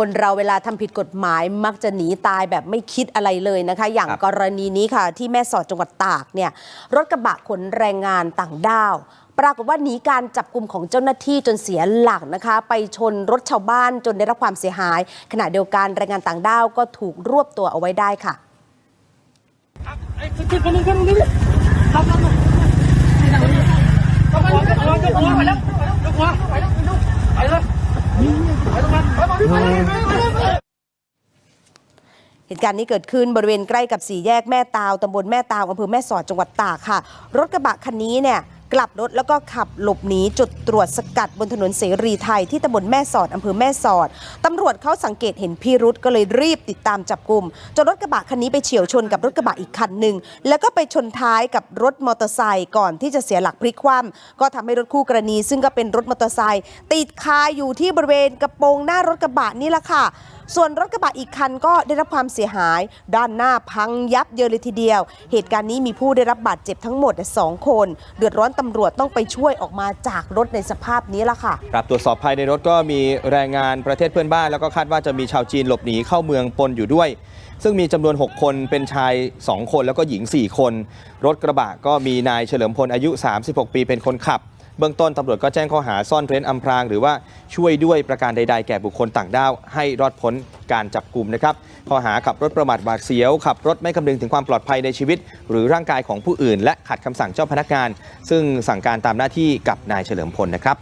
คนเราเวลาทำผิดกฎหมายมักจะหนีตายแบบไม่คิดอะไรเลยนะคะ อย่างครับกรณีนี้ค่ะ ที่แม่สอดจังหวัดตากเนี่ยรถกระบะขนแรงงานต่างด้าวปรากฏว่าหนีการจับกลุ่มของเจ้าหน้าที่จนเสียหลักนะคะ ไปชนรถชาวบ้านจนได้รับความเสียหาย ขณะเดียวกันแรงงานต่างด้าวก็ถูกรวบตัวเอาไว้ได้ค่ะ เหตุการณ์นี้เกิดขึ้นบริเวณใกล้กับสี่แยกแม่ตาวตำบลแม่ตาวอำเภอแม่สอดจังหวัดตากค่ะ รถกระบะคันนี้เนี่ย กลับรถแล้วก็ขับหลบหนีจุดตรวจสกัดบนถนนเสรีไทยที่ตำบลแม่สอดอำเภอแม่สอดตำรวจเขาสังเกตเห็นพิรุษก็เลยรีบติดตามจับกลุ่มจนรถกระบะคันนี้ไปเฉียวชนกับรถกระบะอีกคันหนึ่งแล้วก็ไปชนท้ายกับรถมอเตอร์ไซค์ก่อนที่จะเสียหลักพลิกคว่ำก็ทำให้รถคู่กรณี ซึ่งก็เป็นรถมอเตอร์ไซค์ติดคาอยู่ที่บริเวณกระโปรงหน้ารถกระบะนี่แหละค่ะ ส่วนรถกระบะอีกคันก็ได้รับความเสียหาย ด้านหน้าพังยับเยินเลยทีเดียว เหตุการณ์นี้มีผู้ได้รับบาดเจ็บทั้งหมดสองคน เดือดร้อนตำรวจต้องไปช่วยออกมาจากรถในสภาพนี้ละค่ะครับตรวจสอบภายในรถก็มีแรงงานประเทศเพื่อนบ้าน แล้วก็คาดว่าจะมีชาวจีนหลบหนีเข้าเมืองปนอยู่ด้วยซึ่งมีจำนวน 6 คนเป็นชาย 2 คนแล้วก็หญิง 4 คน รถกระบะก็มีนายเฉลิมพลอายุ 36 ปีเป็นคนขับ เบื้องต้นตำรวจก็แจ้งข้อหาซ่อนเร้นอำพราง หรือว่าช่วยด้วยประการใด ๆ แก่บุคคลต่างด้าวให้รอดพ้นการจับกลุ่มนะครับข้อหาขับรถประมาทบาดเสียว ขับรถไม่คำนึงถึงความปลอดภัยในชีวิต หรือร่างกายของผู้อื่น และขัดคำสั่งเจ้าพนักงาน ซึ่งสั่งการตามหน้าที่กับนายเฉลิมพลนะครับ